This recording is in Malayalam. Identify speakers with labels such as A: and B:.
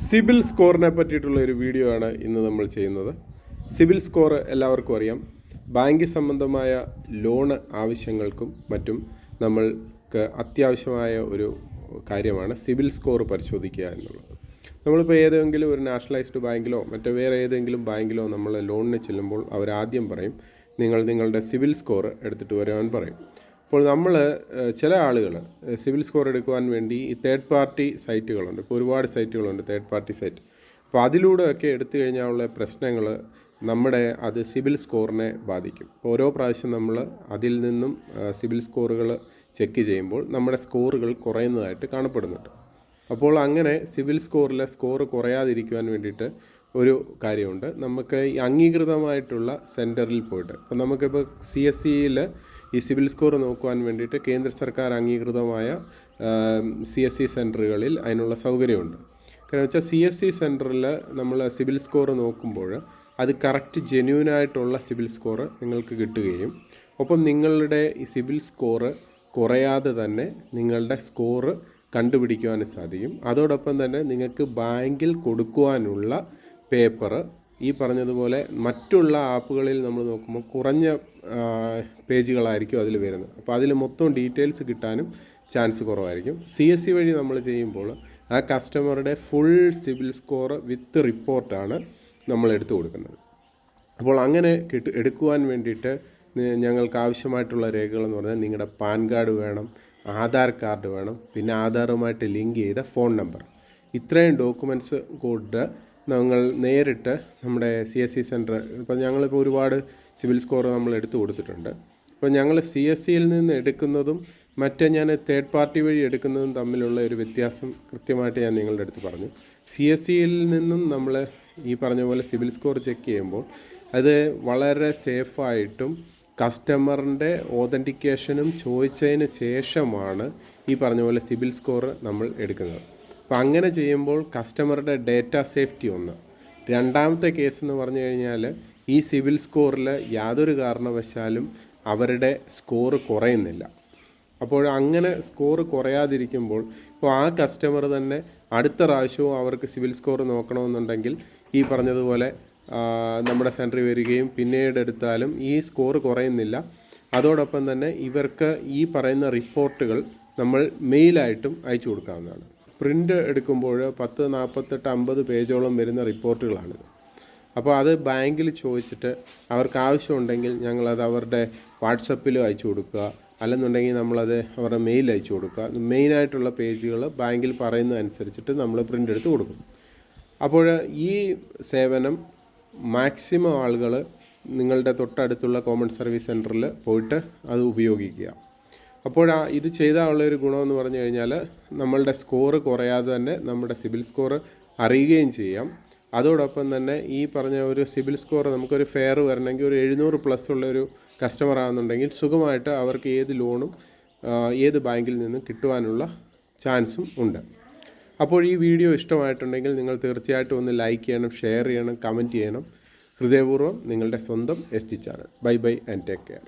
A: സിബിൽ സ്കോറിനെ പറ്റിയിട്ടുള്ള ഒരു വീഡിയോ ആണ് ഇന്ന് നമ്മൾ ചെയ്യുന്നത്. സിബിൽ സ്കോർ എല്ലാവർക്കും അറിയാം. ബാങ്ക് സംബന്ധമായ ലോണ് ആവശ്യങ്ങൾക്കും മറ്റും നമ്മൾക്ക് അത്യാവശ്യമായ ഒരു കാര്യമാണ് സിബിൽ സ്കോർ പരിശോധിക്കുക എന്നുള്ളത്. നമ്മളിപ്പോൾ ഏതെങ്കിലും ഒരു നാഷണലൈസ്ഡ് ബാങ്കിലോ മറ്റോ വേറെ ഏതെങ്കിലും ബാങ്കിലോ നമ്മൾ ലോണിന് ചെല്ലുമ്പോൾ അവരാദ്യം പറയും നിങ്ങൾ നിങ്ങളുടെ സിവിൽ സ്കോർ എടുത്തിട്ട് വരുവാൻ പറയും. അപ്പോൾ നമ്മൾ ചില ആളുകൾ സിവിൽ സ്കോർ എടുക്കുവാൻ വേണ്ടി ഈ തേർഡ് പാർട്ടി സൈറ്റുകളുണ്ട് ഇപ്പോൾ ഒരുപാട് സൈറ്റുകളുണ്ട് തേർഡ് പാർട്ടി സൈറ്റ് അപ്പോൾ അതിലൂടെയൊക്കെ എടുത്തു കഴിഞ്ഞാലുള്ള പ്രശ്നങ്ങൾ നമ്മുടെ അത് സിവിൽ സ്കോറിനെ ബാധിക്കും. ഓരോ പ്രാവശ്യം നമ്മൾ അതിൽ നിന്നും സിവിൽ സ്കോറുകൾ ചെക്ക് ചെയ്യുമ്പോൾ നമ്മുടെ സ്കോറുകൾ കുറയുന്നതായിട്ട് കാണപ്പെടുന്നുണ്ട്. അപ്പോൾ അങ്ങനെ സിവിൽ സ്കോറിലെ സ്കോർ കുറയാതിരിക്കുവാൻ വേണ്ടിയിട്ട് ഒരു കാര്യമുണ്ട്. നമുക്ക് ഈ അംഗീകൃതമായിട്ടുള്ള സെന്ററിൽ പോയിട്ട്. അപ്പോൾ നമുക്കിപ്പോൾ സി എസ് സിയിൽ ഈ സിവിൽ സ്കോർ നോക്കുവാൻ വേണ്ടിയിട്ട് കേന്ദ്ര സർക്കാർ അംഗീകൃതമായ സി എസ് സി സെന്ററുകളിൽ അതിനുള്ള സൗകര്യമുണ്ട്. കാരണം വെച്ചാൽ സി എസ് സി സെന്ററിൽ നമ്മൾ സിവിൽ സ്കോർ നോക്കുമ്പോൾ അത് കറക്റ്റ് ജെന്യൂനായിട്ടുള്ള സിവിൽ സ്കോർ നിങ്ങൾക്ക് കിട്ടുകയും ഒപ്പം നിങ്ങളുടെ ഈ സിവിൽ സ്കോർ കുറയാതെ തന്നെ നിങ്ങളുടെ സ്കോർ കണ്ടുപിടിക്കുവാനും സാധിക്കും. അതോടൊപ്പം തന്നെ നിങ്ങൾക്ക് ബാങ്കിൽ കൊടുക്കുവാനുള്ള പേപ്പർ ഈ പറഞ്ഞതുപോലെ മറ്റുള്ള ആപ്പുകളിൽ നമ്മൾ നോക്കുമ്പോൾ കുറഞ്ഞ പേജുകളായിരിക്കും അതിൽ വരുന്നത്. അപ്പോൾ അതിൽ മൊത്തം ഡീറ്റെയിൽസ് കിട്ടാനും ചാൻസ് കുറവായിരിക്കും. സി എസ് സി വഴി നമ്മൾ ചെയ്യുമ്പോൾ ആ കസ്റ്റമറുടെ ഫുൾ സിവിൽ സ്കോർ വിത്ത് റിപ്പോർട്ടാണ് നമ്മൾ എടുത്തു കൊടുക്കുന്നത്. അപ്പോൾ അങ്ങനെ കിട്ടു എടുക്കുവാൻ വേണ്ടിയിട്ട് ഞങ്ങൾക്ക് ആവശ്യമായിട്ടുള്ള രേഖകളെന്ന് പറഞ്ഞാൽ നിങ്ങളുടെ പാൻ കാർഡ് വേണം ആധാർ കാർഡ് വേണം പിന്നെ ആധാറുമായിട്ട് ലിങ്ക് ചെയ്ത ഫോൺ നമ്പർ. ഇത്രയും ഡോക്യുമെന്റ്സ് കൊണ്ട് ഞങ്ങൾ നേരിട്ട് നമ്മുടെ സി എസ് സി സെന്റർ ഇപ്പം ഞങ്ങളിപ്പോൾ ഒരുപാട് സിവിൽ സ്കോർ നമ്മൾ എടുത്തു കൊടുത്തിട്ടുണ്ട്. അപ്പോൾ ഞങ്ങൾ സി എസ് സിയിൽ നിന്ന് എടുക്കുന്നതും മറ്റേ ഞാൻ തേർഡ് പാർട്ടി വഴി എടുക്കുന്നതും തമ്മിലുള്ള ഒരു വ്യത്യാസം കൃത്യമായിട്ട് ഞാൻ നിങ്ങളുടെ അടുത്ത് പറഞ്ഞു. സി എസ് സിയിൽ നിന്നും നമ്മൾ ഈ പറഞ്ഞ പോലെ സിവിൽ സ്കോർ ചെക്ക് ചെയ്യുമ്പോൾ അത് വളരെ സേഫായിട്ടും കസ്റ്റമറിന്റെ ഓതന്റിക്കേഷനും ചോദിച്ചതിന് ശേഷമാണ് ഈ പറഞ്ഞ പോലെ സിവിൽ സ്കോർ നമ്മൾ എടുക്കുന്നത്. അപ്പോൾ അങ്ങനെ ചെയ്യുമ്പോൾ കസ്റ്റമറുടെ ഡേറ്റ സേഫ്റ്റി ഒന്ന്. രണ്ടാമത്തെ കേസ് എന്ന് പറഞ്ഞു കഴിഞ്ഞാൽ ഈ സിവിൽ സ്കോറിൽ യാതൊരു കാരണവശാലും അവരുടെ സ്കോർ കുറയുന്നില്ല. അപ്പോൾ അങ്ങനെ സ്കോർ കുറയാതിരിക്കുമ്പോൾ ഇപ്പോൾ ആ കസ്റ്റമർ തന്നെ അടുത്ത പ്രാവശ്യവും അവർക്ക് സിവിൽ സ്കോർ നോക്കണമെന്നുണ്ടെങ്കിൽ ഈ പറഞ്ഞതുപോലെ നമ്മുടെ സെന്ററിൽ വരികയും പിന്നീട് എടുത്താലും ഈ സ്കോർ കുറയുന്നില്ല. അതോടൊപ്പം തന്നെ ഇവർക്ക് ഈ പറയുന്ന റിപ്പോർട്ടുകൾ നമ്മൾ മെയിലായിട്ടും അയച്ചു കൊടുക്കാവുന്നതാണ്. പ്രിന്റ് എടുക്കുമ്പോൾ പത്ത് നാൽപ്പത്തെട്ട് അമ്പത് പേജോളം വരുന്ന റിപ്പോർട്ടുകളാണ്. അപ്പോൾ അത് ബാങ്കിൽ ചോദിച്ചിട്ട് അവർക്ക് ആവശ്യമുണ്ടെങ്കിൽ ഞങ്ങളത് അവരുടെ വാട്സപ്പിലും അയച്ചു കൊടുക്കുക. അല്ലെന്നുണ്ടെങ്കിൽ നമ്മളത് അവരുടെ മെയിൽ അയച്ചു കൊടുക്കുക. മെയിനായിട്ടുള്ള പേജുകൾ ബാങ്കിൽ പറയുന്നതനുസരിച്ചിട്ട് നമ്മൾ പ്രിന്റ് എടുത്ത് കൊടുക്കും. അപ്പോൾ ഈ സേവനം മാക്സിമം ആളുകൾ നിങ്ങളുടെ തൊട്ടടുത്തുള്ള കോമൺ സർവീസ് സെന്ററിൽ പോയിട്ട് അത് ഉപയോഗിക്കുക. അപ്പോൾ ഇത് ചെയ്താലുള്ള ഒരു ഗുണമെന്ന് പറഞ്ഞു കഴിഞ്ഞാൽ നമ്മളുടെ സ്കോർ കുറയാതെ തന്നെ നമ്മുടെ സിബിൽ സ്കോർ അറിയുകയും ചെയ്യാം. അതോടൊപ്പം തന്നെ ഈ പറഞ്ഞ ഒരു സിബിൽ സ്കോർ നമുക്കൊരു ഫെയർ വരണമെങ്കിൽ ഒരു എഴുന്നൂറ് പ്ലസ് ഉള്ള ഒരു കസ്റ്റമർ ആണെന്നുണ്ടെങ്കിൽ സുഖമായിട്ട് അവർക്ക് ഏത് ലോണും ഏത് ബാങ്കിൽ നിന്നും കിട്ടുവാനുള്ള ചാൻസും ഉണ്ട്. അപ്പോൾ ഈ വീഡിയോ ഇഷ്ടമായിട്ടുണ്ടെങ്കിൽ നിങ്ങൾ തീർച്ചയായിട്ടും ഒന്ന് ലൈക്ക് ചെയ്യണം ഷെയർ ചെയ്യണം കമന്റ് ചെയ്യണം. ഹൃദയപൂർവം നിങ്ങളുടെ സ്വന്തം S T channel bye bye and take care